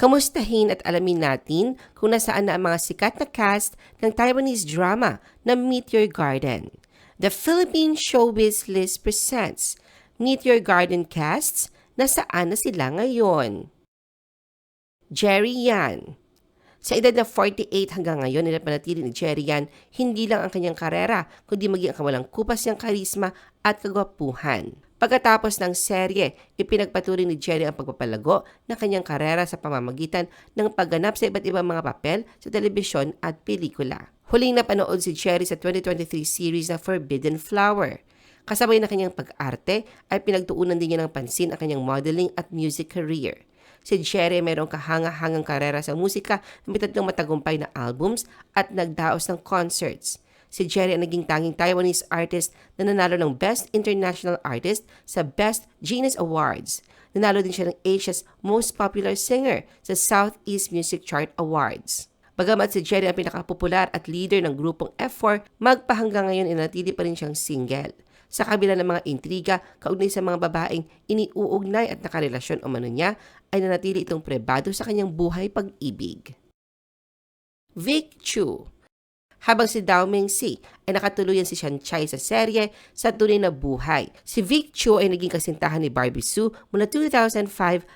Kamustahin at alamin natin kung nasaan na ang mga sikat na cast ng Taiwanese drama na Meet Your Garden. The Philippine Showbiz List presents Meet Your Garden casts nasaan na sila ngayon. Jerry Yan Sa edad na 48 hanggang ngayon, nilapanatili ni Jerry Yan hindi lang ang kanyang karera, kundi maging ang kawalang kupas niyang karisma at kagwapuhan. Pagkatapos ng serye, ipinagpatuloy ni Jerry ang pagpapalago ng kanyang karera sa pamamagitan ng pagganap sa iba't ibang mga papel sa telebisyon at pelikula. Huling napanood si Jerry sa 2023 series na Forbidden Flower. Kasabay na kanyang pag-arte ay pinagtuunan din niya ng pansin ang kanyang modeling at music career. Si Jerry mayroong kahanga-hangang karera sa musika may tatlong matagumpay na albums at nagdaos ng concerts. Si Jerry ang naging tanging Taiwanese artist na nanalo ng Best International Artist sa Best Genius Awards. Nanalo din siya ng Asia's Most Popular Singer sa Southeast Music Chart Awards. Bagamat si Jerry ang pinakapopular at leader ng grupong F4, magpahanggang ngayon inatili pa rin siyang single. Sa kabila ng mga intriga, kaugnay sa mga babaeng iniuugnay at nakarelasyon o mano niya, ay nanatili itong prebado sa kanyang buhay pag-ibig. Vic Chu habang si Dao Mingsi ay nakatuluyan si Shan Chai sa serye sa tunay na buhay. Si Vic Chu ay naging kasintahan ni Barbie Sue mula 2005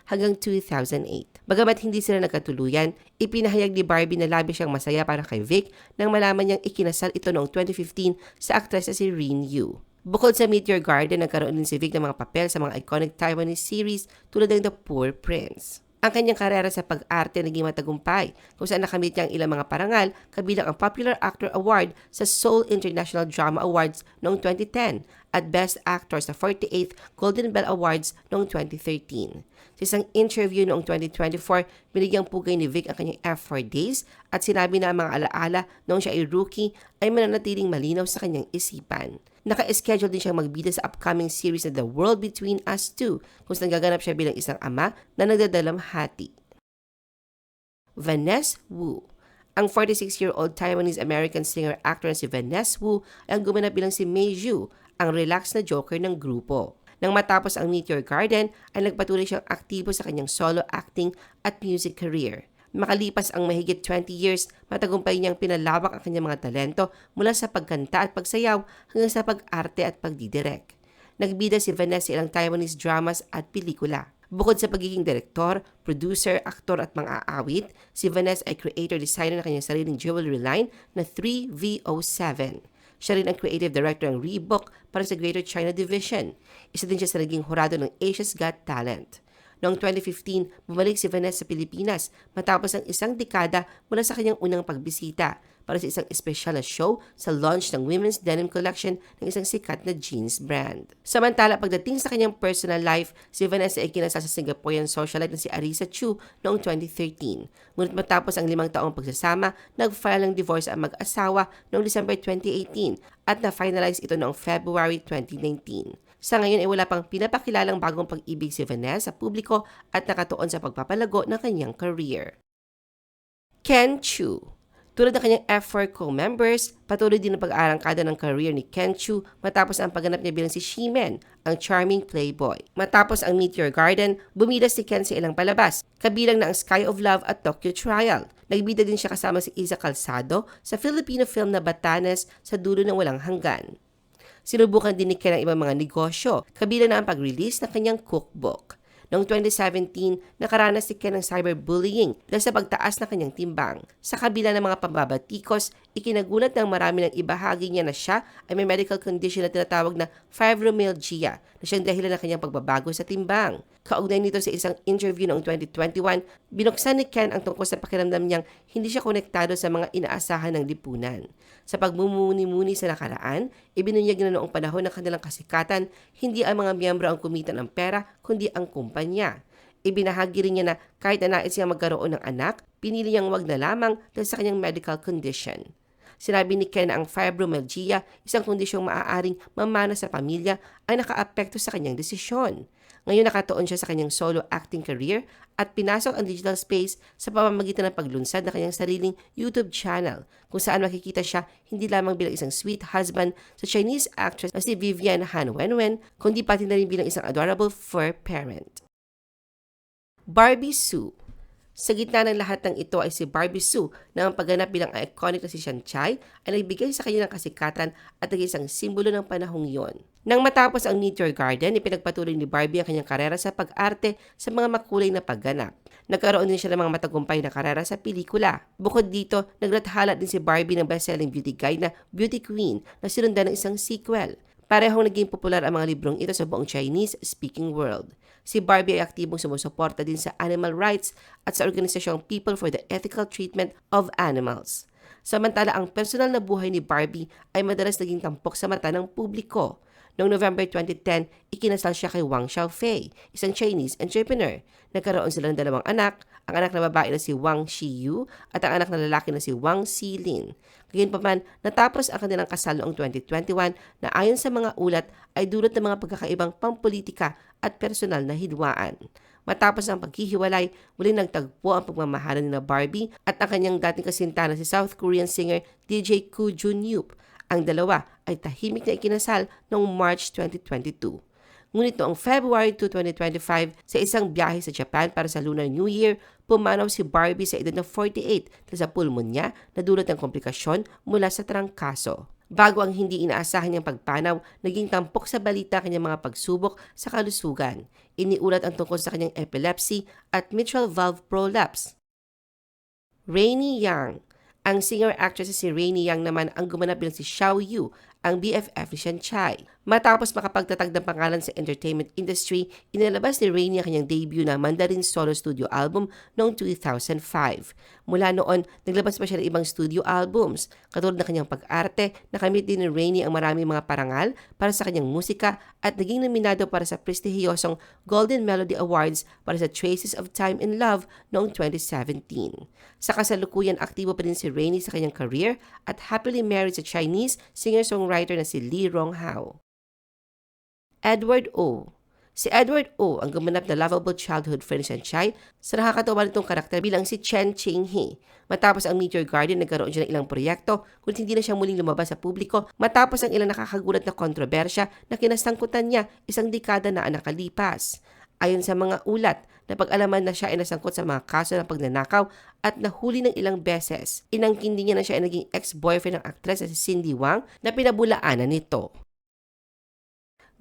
hanggang 2008. Bagamat hindi sila nagkatuluyan, ipinahayag ni Barbie na labi siyang masaya para kay Vic nang malaman niyang ikinasal ito noong 2015 sa aktres na si Rin Yu. Bukod sa Meet Your Garden, nagkaroon din si Vic ng mga papel sa mga iconic Taiwanese series tulad ng The Poor Prince. Ang kanyang karera sa pag-arte naging matagumpay kung saan nakamit niya ang ilang mga parangal kabilang ang Popular Actor Award sa Seoul International Drama Awards noong 2010 at Best Actor sa 48th Golden Bell Awards noong 2013. Sa isang interview noong 2024, binigyang pugay ni Vic ang kanyang F4 days at sinabi na ang mga alaala noong siya ay rookie ay mananatiling malinaw sa kanyang isipan. Naka-schedule din siyang magbida sa upcoming series na The World Between Us 2 kung saan gaganap siya bilang isang ama na nagdadalam hati. Vanessa Wu ang 46-year-old Taiwanese-American singer-actor na si Vanessa Wu ay ang gumanap bilang si Mei Zhu, ang relaxed na joker ng grupo. Nang matapos ang Meteor Garden, ay nagpatuloy siyang aktibo sa kanyang solo acting at music career. Makalipas ang mahigit 20 years, matagumpay niyang pinalawak ang kanyang mga talento mula sa pagkanta at pagsayaw hanggang sa pag-arte at pagdidirek. Nagbida si Vanessa ilang Taiwanese dramas at pelikula. Bukod sa pagiging direktor, producer, aktor at mga aawit, si Vanessa ay creator-designer ng kanyang sariling jewelry line na 3VO7. Siya rin ang creative director ng Reebok para sa Greater China Division. Isa din siya sa naging hurado ng Asia's Got Talent. Noong 2015, bumalik si Vanessa sa Pilipinas matapos ang isang dekada mula sa kanyang unang pagbisita para sa isang espesyal na show sa launch ng women's denim collection ng isang sikat na jeans brand. Samantala, pagdating sa kanyang personal life, si Vanessa ay kinasal sa Singaporean socialite na si Arisa Chu noong 2013. Ngunit matapos ang limang taong pagsasama, nag-file ng divorce ang mag-asawa noong December 2018 at na-finalize ito noong February 2019. Sa ngayon ay wala pang pinapakilalang bagong pag-ibig si Vanessa sa publiko at nakatuon sa pagpapalago ng kanyang career. Ken Chu tulad ng kanyang F4 co-members, patuloy din ang pag-aarangkada ng career ni Ken Chu matapos ang pagganap niya bilang si Shimen, ang charming playboy. Matapos ang Meteor Garden, bumida si Ken sa ilang palabas, kabilang na ang Sky of Love at Tokyo Trial. Nagbida din siya kasama si Isa Calzado sa Filipino film na Batanes sa dulo ng walang hanggan. Sinubukan din ni Ken ang ibang mga negosyo, kabilang na ang pag-release ng kanyang cookbook. Noong 2017, nakaranas si Ken ng cyberbullying dahil sa pagtaas ng kanyang timbang. Sa kabila ng mga pambabatikos, ikinagulat ng marami ng ibahagi niya na siya ay may medical condition na tinatawag na fibromyalgia na siyang dahilan ng kanyang pagbabago sa timbang. Kaugnay nito sa isang interview noong 2021, binuksan ni Ken ang tungkol sa pakiramdam niyang hindi siya konektado sa mga inaasahan ng lipunan. Sa pagmumuni-muni sa nakaraan, ibinunyag na noong panahon ng kanilang kasikatan, hindi ang mga miyembro ang kumita ng pera, kundi ang kumpanya. Ibinahagi rin niya na kahit na nais siyang magkaroon ng anak, pinili niyang wag na lamang dahil sa kanyang medical condition. Sinabi ni Ken na ang fibromyalgia, isang kondisyong maaaring mamana sa pamilya, ay nakaapekto sa kanyang desisyon. Ngayon nakatuon siya sa kanyang solo acting career at pinasok ang digital space sa pamamagitan ng paglunsad ng kanyang sariling YouTube channel kung saan makikita siya hindi lamang bilang isang sweet husband sa Chinese actress na si Vivian Han Wenwen, kundi pati na rin bilang isang adorable fur parent. Barbie Sue Sa gitna ng lahat ng ito ay si Barbie Sue na ang pagganap bilang iconic na si Sian Chai ay nagbigay sa kanya ng kasikatan at naging isang simbolo ng panahong yon. Nang matapos ang Meteor Garden, ipinagpatuloy ni Barbie ang kanyang karera sa pag-arte sa mga makulay na pagganap. Nagkaroon din siya ng mga matagumpay na karera sa pelikula. Bukod dito, naglathala din si Barbie ng best-selling beauty guide na Beauty Queen na sinundan ng isang sequel. Parehong naging popular ang mga librong ito sa buong Chinese-speaking world. Si Barbie ay aktibong sumusuporta din sa animal rights at sa organisasyong People for the Ethical Treatment of Animals. Samantala, ang personal na buhay ni Barbie ay madalas naging tampok sa mata ng publiko. Noong November 2010, ikinasal siya kay Wang Xiaofei, isang Chinese entrepreneur. Nagkaroon sila ng dalawang anak, ang anak na babae na si Wang Xiyu at ang anak na lalaki na si Wang Xilin. Gayunpaman, natapos ang kanilang kasal noong 2021 na ayon sa mga ulat ay dulot ng mga pagkakaibang pampolitika at personal na hidwaan. Matapos ang paghihiwalay, muling nagtagpo ang pagmamahalan ni na Barbie at ang kanyang dating kasinta na si South Korean singer DJ Koo Jun Yup. Ang dalawa ay tahimik na ikinasal noong March 2022. Ngunit noong February 2, 2025, sa isang biyahe sa Japan para sa Lunar New Year, pumanaw si Barbie sa edad na 48 dahil sa pulmonya na dulot ng komplikasyon mula sa trangkaso. Bago ang hindi inaasahan niyang pagpanaw, naging tampok sa balita kanyang mga pagsubok sa kalusugan. Iniulat ang tungkol sa kanyang epilepsy at mitral valve prolapse. Rainy Yang ang singer-actress si Rainy Yang naman ang gumanap bilang si Xiao Yu, ang BFF ni Shan Chai. Matapos makapagtatag ng pangalan sa entertainment industry, inilabas ni Rainy ang kanyang debut na Mandarin solo studio album noong 2005. Mula noon, naglabas pa siya ng ibang studio albums. Katulad ng kanyang pag-arte, nakamit din ni Rainy ang maraming mga parangal para sa kanyang musika at naging nominado para sa prestihiyosong Golden Melody Awards para sa Traces of Time in Love noong 2017. Sa kasalukuyan, aktibo pa din si Rainy sa kanyang career at happily married sa Chinese singer-songwriter na si Lee Ronghao. Edward O. Si Edward O ang gumanap na lovable childhood friend ni Chai sa nakakatawa nitong karakter bilang si Chen Ching-hee. Matapos ang Meteor Garden, nagkaroon siya ng ilang proyekto kung hindi na siya muling lumabas sa publiko matapos ang ilang nakakagulat na kontrobersya na kinasangkutan niya isang dekada na nakalipas. Ayon sa mga ulat, napag-alaman na siya ay nasangkot sa mga kaso ng pagnanakaw at nahuli ng ilang beses. Inangkin din niya na siya ay naging ex-boyfriend ng aktres na si Cindy Wang na pinabulaanan nito.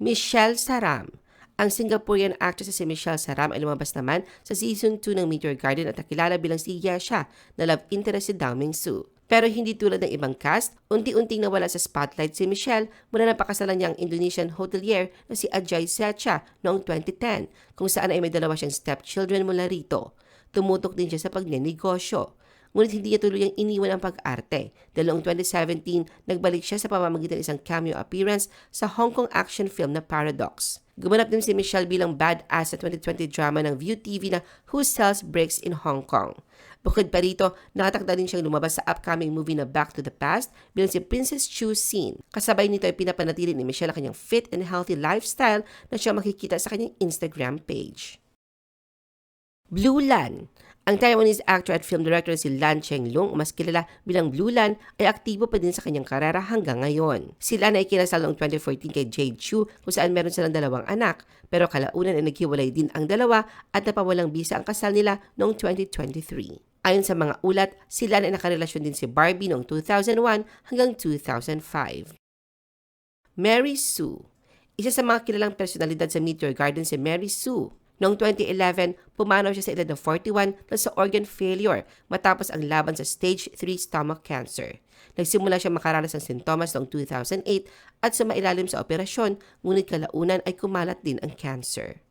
Michelle Saram. Ang Singaporean actress si Michelle Saram ay lumabas naman sa season 2 ng Meteor Garden at nakilala bilang si Yesha na love interest si Dao Ming Su. Pero hindi tulad ng ibang cast, unti-unting nawala sa spotlight si Michelle mula na pakasalan niya ang Indonesian hotelier na si Ajay Secha noong 2010, kung saan ay may dalawa siyang stepchildren mula rito. Tumutok din siya sa pagnenegosyo ngunit hindi niya tuluyang iniwan ang pag-arte. Dahil noong 2017, nagbalik siya sa pamamagitan ng isang cameo appearance sa Hong Kong action film na Paradox. Gumanap din si Michelle bilang badass sa 2020 drama ng View TV na Who Sells Bricks in Hong Kong. Bukod pa rito, nakatakda din siyang lumabas sa upcoming movie na Back to the Past bilang si Princess Chu Sin. Kasabay nito ay pinapanatili ni Michelle ang kanyang fit and healthy lifestyle na siya makikita sa kanyang Instagram page. Blue Lan ang Taiwanese actor at film director si Lan Chenglong, mas kilala bilang Blue Lan, ay aktibo pa din sa kanyang karera hanggang ngayon. Si Lan ay kinasal noong 2014 kay Jade Chu kung saan meron silang dalawang anak, pero kalaunan ay naghiwalay din ang dalawa at napawalang bisa ang kasal nila noong 2023. Ayon sa mga ulat, si Lan ay nakarelasyon din si Barbie noong 2001 hanggang 2005. Mary Sue Isa sa mga kilalang personalidad sa Meteor Garden si Mary Sue. Noong 2011, pumanaw siya sa edad ng 41 na sa organ failure matapos ang laban sa stage 3 stomach cancer. Nagsimula siya makaranas ng sintomas noong 2008 at sa mailalim sa operasyon, ngunit kalaunan ay kumalat din ang cancer.